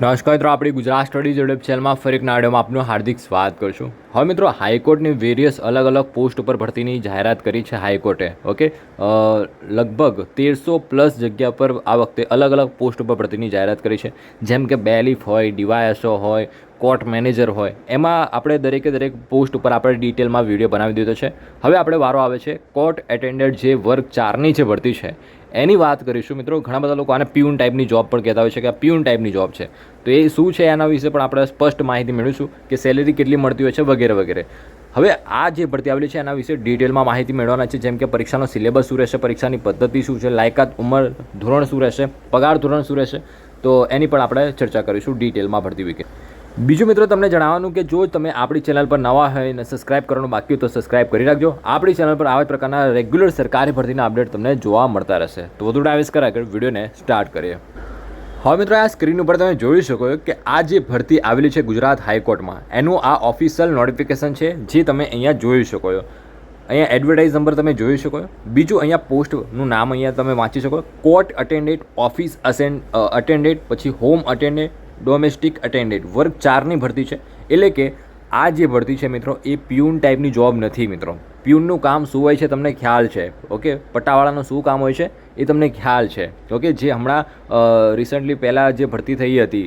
નમસ્કાર મિત્રો, આપણી ગુજરાત સ્ટડી જોડે ચેનલમાં ફરી એક નાડીઓમાં આપનું હાર્દિક સ્વાગત કરશું. હવે મિત્રો, હાઈકોર્ટની વેરિયસ અલગ અલગ પોસ્ટ ઉપર ભરતીની જાહેરાત કરી છે હાઈકોર્ટે, ઓકે? લગભગ તેરસો પ્લસ જગ્યા પર આ વખતે અલગ અલગ પોસ્ટ ઉપર ભરતીની જાહેરાત કરી છે. જેમ કે બેલીફ હોય ડીવાયએસઓ હોય કોર્ટ મેનેજર હોય, એમાં આપણે દરેકે દરેક પોસ્ટ ઉપર આપણે ડિટેલમાં વીડિયો બનાવી દીધો છે. હવે આપણે વારો આવે છે. કોર્ટ એટેન્ડન્ટ જે વર્ગ ચારની જે ભરતી છે, એની વાત કરીશું. મિત્રો, ઘણા બધા લોકો આને પ્યુન ટાઈપની જોબ પણ કહેતા હોય છે કે આ પ્યુન ટાઈપની જોબ છે. તો એ શું છે એના વિશે પણ આપણે સ્પષ્ટ માહિતી મેળવીશું કે સેલેરી કેટલી મળતી હોય છે વગેરે વગેરે. હવે આ જે ભરતી આવેલી છે એના વિશે ડિટેલમાં માહિતી મેળવવાના છે. જેમ કે પરીક્ષાનો સિલેબસ શું રહેશે, પરીક્ષાની પદ્ધતિ શું છે, લાયકાત, ઉંમર, ધોરણ શું રહેશે, પગાર ધોરણ શું રહેશે, તો એની પણ આપણે ચર્ચા કરીશું ડિટેલમાં ભરતી વિશે. બીજું મિત્રો તમને જણાવવાનું કે જો તમે આપણી ચેનલ પર નવા હોય અને સબસ્ક્રાઇબ કરવાનું બાકી તો સબસ્ક્રાઇબ કરી રાખજો. આપણી ચેનલ પર આવા પ્રકારના રેગ્યુલર સરકારી ભરતીના અપડેટ તમને જોવા મળતા રહેશે. તો વધુ ડાયવેસ કરા આગળ વિડીયોને સ્ટાર્ટ કરીએ. હવે મિત્રો આ સ્ક્રીન ઉપર તમે જોઈ શકો કે આ જે ભરતી આવેલી છે ગુજરાત હાઈકોર્ટમાં, એનું આ ઓફિશિયલ નોટિફિકેશન છે જે તમે અહીંયા જોઈ શકો છો. અહીંયા એડવર્ટાઇઝ નંબર તમે જોઈ શકો બીજું અહીંયા પોસ્ટનું નામ અહીંયા તમે વાંચી શકો કોર્ટ અટેન્ડેન્ટ ઓફિસ અસેન્ડ અટેન્ડેન્ટ પછી હોમ અટેન્ડેન્ટ ડોમેસ્ટિક અટેન્ડેન્ટ વર્ગ ચારની ભરતી છે. એટલે કે આ જે ભરતી છે મિત્રો, એ પ્યુન ટાઈપની જોબ નથી મિત્રો. પ્યુનનું કામ શું હોય છે તમને ખ્યાલ છે. ઓકે? પટ્ટાવાળાનું શું કામ હોય છે? એ તમને ખ્યાલ છે. ઓકે? જે હમણાં રિસન્ટલી પહેલાં જે ભરતી થઈ હતી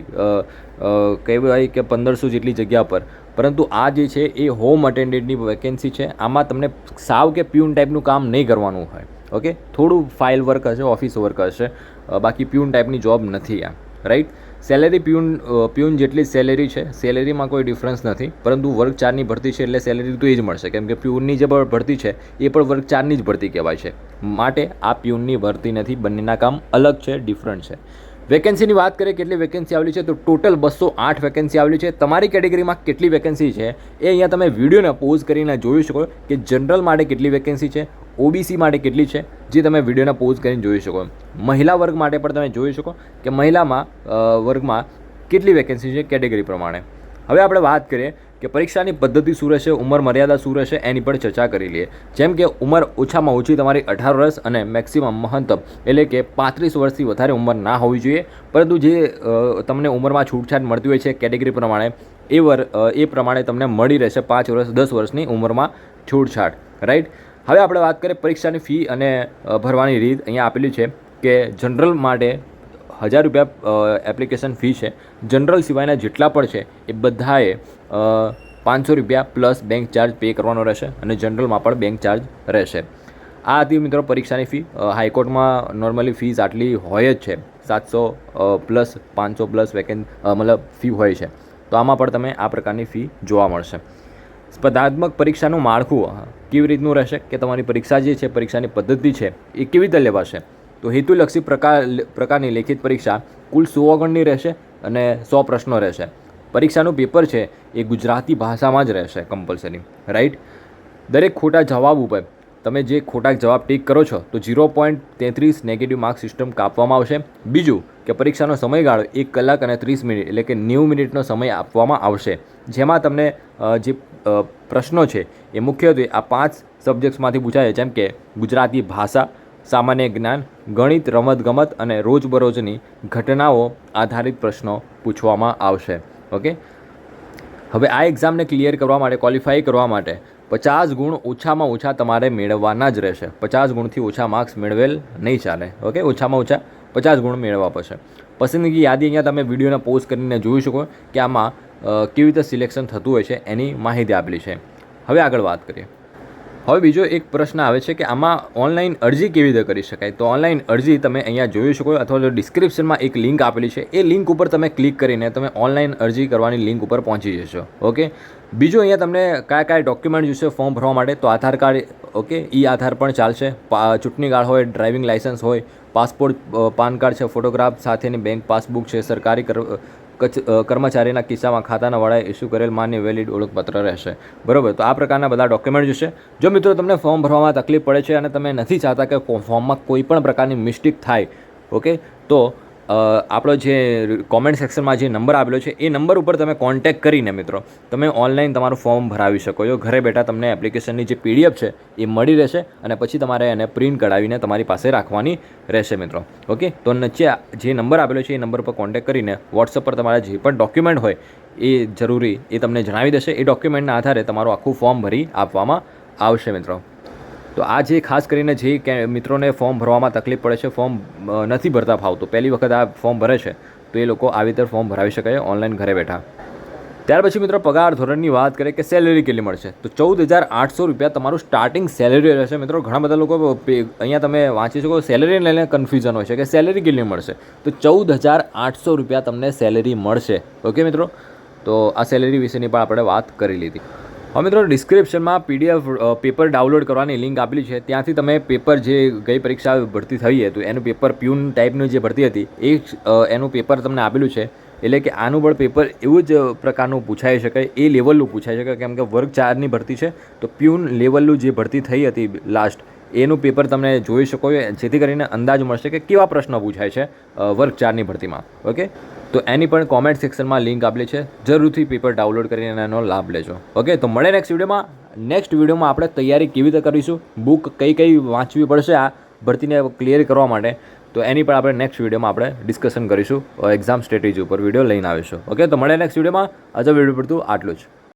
કહેવાય કે પંદરસો જેટલી જગ્યા પર. પરંતુ આ જે છે એ હોમ અટેન્ડન્ટની વેકેન્સી છે. આમાં તમને સાવ કે પ્યુન ટાઈપનું કામ નહીં કરવાનું હોય. ઓકે? થોડું ફાઇલ વર્ક હશે ઓફિસ વર્ક હશે. બાકી પ્યુન ટાઈપની જોબ નથી આ. રાઈટ સેલેરી પ્યુન પ્યુન જેટલી સેલેરી છે સેલેરીમાં કોઈ ડિફરન્સ નથી. પરંતુ વર્ગ ચારની ભરતી છે એટલે સેલેરી તો એ જ મળશે. કેમ કે પ્યુનની જે ભરતી છે, એ પણ વર્ગ ચારની જ ભરતી કહેવાય છે. માટે આ પ્યુનની ભરતી નથી, બંનેના કામ અલગ છે ડિફરન્ટ છે. વેકેન્સીની વાત કરીએ, કેટલી વેકેન્સી આવેલી છે? તો ટોટલ બસો આઠ વેકેન્સી આવેલી છે. તમારી કેટેગરીમાં કેટલી વેકેન્સી છે? એ અહીંયા તમે વિડીયોને પોઝ કરીને જોઈ શકો કે જનરલ માટે કેટલી વેકેન્સી છે ઓબીસી માટે કેટલી છે, જે તમે વિડીયોને પોઝ કરીને જોઈ શકો મહિલા વર્ગ માટે પણ તમે જોઈ શકો કે મહિલામાં વર્ગમાં કેટલી વેકેન્સી છે કેટેગરી પ્રમાણે. હવે આપણે વાત કરીએ કે પરીક્ષાની પદ્ધતિ શું રહેશે, ઉંમર મર્યાદા શું રહેશે, એની પણ ચર્ચા કરી લઈએ. જેમ કે ઉંમર ઓછામાં ઓછી તમારી અઢાર વર્ષ અને મેક્સિમમ મહંતમ એટલે કે પાંત્રીસ વર્ષથી વધારે ઉંમર ના હોવી જોઈએ. પરંતુ જે તમને ઉંમરમાં છૂટછાટ મળતી હોય છે, કેટેગરી પ્રમાણે, એ વર એ પ્રમાણે તમને મળી રહેશે પાંચ વર્ષ, દસ વર્ષની ઉંમરમાં છૂટછાટ. રાઈટ હવે આપણે વાત કરીએ પરીક્ષાની ફી અને ભરવાની રીત. અહીંયા આપેલી છે કે જનરલ માટે હજાર રૂપિયા એપ્લિકેશન ફી છે. જનરલ સિવાયના જેટલા પણ છે, એ બધાએ પાંચસો રૂપિયા પ્લસ બેંક ચાર્જ પે કરવાનો રહેશે અને જનરલમાં પણ બેંક ચાર્જ રહેશે. આ હતી મિત્રો પરીક્ષાની ફી હાઈકોર્ટમાં નોર્મલી ફીસ આટલી હોય જ છે. સાતસો પ્લસ પાંચસો પ્લસ વેકેન મતલબ ફી હોય છે. તો આમાં પણ તમે આ પ્રકારની ફી જોવા મળશે. સ્પર્ધાત્મક પરીક્ષાનું માળખું કેવી રીતનું રહેશે? કે તમારી પરીક્ષા જે છે, પરીક્ષાની પદ્ધતિ છે, એ કેવી રીતે લેવાશે? તો હેતુલક્ષી પ્રકાર પ્રકારની લેખિત પરીક્ષા કુલ સો રહેશે અને સો પ્રશ્નો રહેશે. પરીક્ષાનું પેપર છે એ ગુજરાતી ભાષામાં જ રહેશે કમ્પલસરી રાઈટ દરેક ખોટા જવાબ ઉપર તમે જે ખોટા જવાબ ટીક કરો છો તો ઝીરો પોઈન્ટ તેત્રીસ નેગેટિવ માર્ક સિસ્ટમ કાપવામાં આવશે. બીજું કે પરીક્ષાનો સમયગાળો એક કલાક અને ત્રીસ મિનિટ એટલે કે નેવું મિનિટનો સમય આપવામાં આવશે. જેમાં તમને જે પ્રશ્નો છે એ મુખ્યત્વે આ પાંચ સબ્જેક્ટ્સમાંથી પૂછાય છે. જેમ કે ગુજરાતી ભાષા સામાન્ય જ્ઞાન, ગણિત, રમતગમત અને રોજબરોજની ઘટનાઓ આધારિત પ્રશ્નો પૂછવામાં આવશે. ઓકે? હવે આ એક્ઝામને ક્લિયર કરવા માટે ક્વોલિફાય કરવા માટે પચાસ ગુણ ઓછામાં ઓછા તમારે મેળવવાના જ રહેશે. પચાસ ગુણથી ઓછા માર્ક્સ મેળવેલ નહીં ચાલે. ઓકે? ઓછામાં ઓછા પચાસ ગુણ મેળવવા પડશે. પસંદગી યાદી અહીંયા તમે વિડીયોને પોઝ કરીને જોઈ શકો કે આમાં કેવી રીતે સિલેક્શન થતું હોય છે એની માહિતી આપેલી છે. હવે આગળ વાત કરીએ. હવે બીજો એક પ્રશ્ન આવે છે કે આમાં ઓનલાઈન અરજી કેવી રીતે કરી શકાય? તો ઓનલાઈન અરજી તમે અહીંયા જોઈ શકો અથવા તો ડિસ્ક્રિપ્શનમાં એક લિંક આપેલી છે. એ લિંક ઉપર તમે ક્લિક કરીને તમે ઓનલાઈન અરજી કરવાની લિંક ઉપર પહોંચી જશો. ઓકે બીજું અહીંયા તમને કયા કયા ડોક્યુમેન્ટ જોઈશે ફોર્મ ભરવા માટે? તો આધાર કાર્ડ ઓકે ઈ આધાર પણ ચાલશે. ચૂંટણી કાર્ડ હોય ડ્રાઇવિંગ લાઇસન્સ હોય પાસપોર્ટ પાન કાર્ડ છે ફોટોગ્રાફ સાથેની બેંક પાસબુક છે, સરકારી કર્મચારીના કિસ્સામાં ખાતાના વડાએ ઇસ્યુ કરેલ માન્ય વેલિડ ઓળખપત્ર રહેશે. બરોબર, તો આ પ્રકારના બધા ડોક્યુમેન્ટ જોશે. જો મિત્રો તમને ફોર્મ ભરવામાં તકલીફ પડે છે અને તમે નથી ચાહતા કે ફોર્મમાં કોઈ પણ પ્રકારની મિસ્ટેક થાય, ઓકે, તો આપણો જે કોમેન્ટ સેક્શનમાં જે નંબર આપેલો છે, એ નંબર ઉપર તમે કોન્ટેક્ટ કરીને મિત્રો, તમે ઓનલાઈન તમારું ફોર્મ ભરાવી શકો છો. ઘરે બેઠા તમને એપ્લિકેશનની જે પીડીએફ છે, એ મળી રહેશે અને પછી તમારે એને પ્રિન્ટ કઢાવીને તમારી પાસે રાખવાની રહેશે મિત્રો. ઓકે તો નીચે જે નંબર આપેલો છે, એ નંબર પર કોન્ટેક્ટ કરીને વોટ્સઅપ પર તમારા જે પણ ડોક્યુમેન્ટ હોય, એ જરૂરી એ તમને જણાવી દેશે. એ ડોક્યુમેન્ટના આધારે તમારું આખું ફોર્મ ભરી આપવામાં આવશે મિત્રો. તો આ જે ખાસ કરીને જે કે મિત્રોને ફોર્મ ભરવામાં તકલીફ પડે છે, ફોર્મ નથી ભરતા ફાવતું. પહેલી વખત આ ફોર્મ ભરે છે, તો એ લોકો આવી રીતે ફોર્મ ભરાવી શકે ઓનલાઈન ઘરે બેઠા. ત્યાર પછી મિત્રો પગાર ધોરણની વાત કરીએ કે સેલેરી કેટલી મળશે? તો ચૌદ હજાર આઠસો રૂપિયા તમારું સ્ટાર્ટિંગ સેલેરી રહેશે. મિત્રો, ઘણા બધા લોકો અહીંયા તમે વાંચી શકો સેલેરીને લઈને કન્ફ્યુઝન હોય છે કે સેલેરી કેટલી મળશે? તો ચૌદ હજાર આઠસો રૂપિયા તમને સેલેરી મળશે. ઓકે મિત્રો? તો આ સેલેરી વિશેની પણ આપણે વાત કરી લીધી. હવે મિત્રો ડિસ્ક્રિપ્શનમાં પીડીએફ પેપર ડાઉનલોડ કરવાની લિંક આપેલી છે. ત્યાંથી તમે પેપર જે ગઈ પરીક્ષા ભરતી થઈ હતું, એનું પેપર પ્યુન ટાઈપનું જે ભરતી હતી, એ એનું પેપર તમને આપેલું છે. એટલે કે આનું પણ પેપર એવું જ પ્રકારનું પૂછાઈ શકાય, એ લેવલનું પૂછાઈ શકાય. કેમ કે વર્ગ ચારની ભરતી છે, તો પ્યુન લેવલનું જે ભરતી થઈ હતી લાસ્ટ એનું પેપર તમને જોઈ શકો જેથી કરીને અંદાજ મળશે કે કેવા પ્રશ્નો પૂછાય છે વર્ગ ચારની ભરતીમાં. ઓકે તો એની પણ કોમેન્ટ સેક્શનમાં લિંક આપેલી છે. જરૂરથી પેપર ડાઉનલોડ કરીને એનો લાભ લેજો. ઓકે તો મળે નેક્સ્ટ વિડીયોમાં નેક્સ્ટ વિડીયોમાં આપણે તૈયારી કેવી રીતે કરીશું? બુક કઈ કઈ વાંચવી પડશે આ ભરતીને ક્લિયર કરવા માટે. તો એની પણ આપણે નેક્સ્ટ વિડીયોમાં આપણે ડિસ્કશન કરીશું. એક્ઝામ સ્ટ્રેટેજી ઉપર વીડિયો લઈને આવીશું. ઓકે તો મળે નેક્સ્ટ વિડીયોમાં આજે વીડિયો પડતું આટલું જ.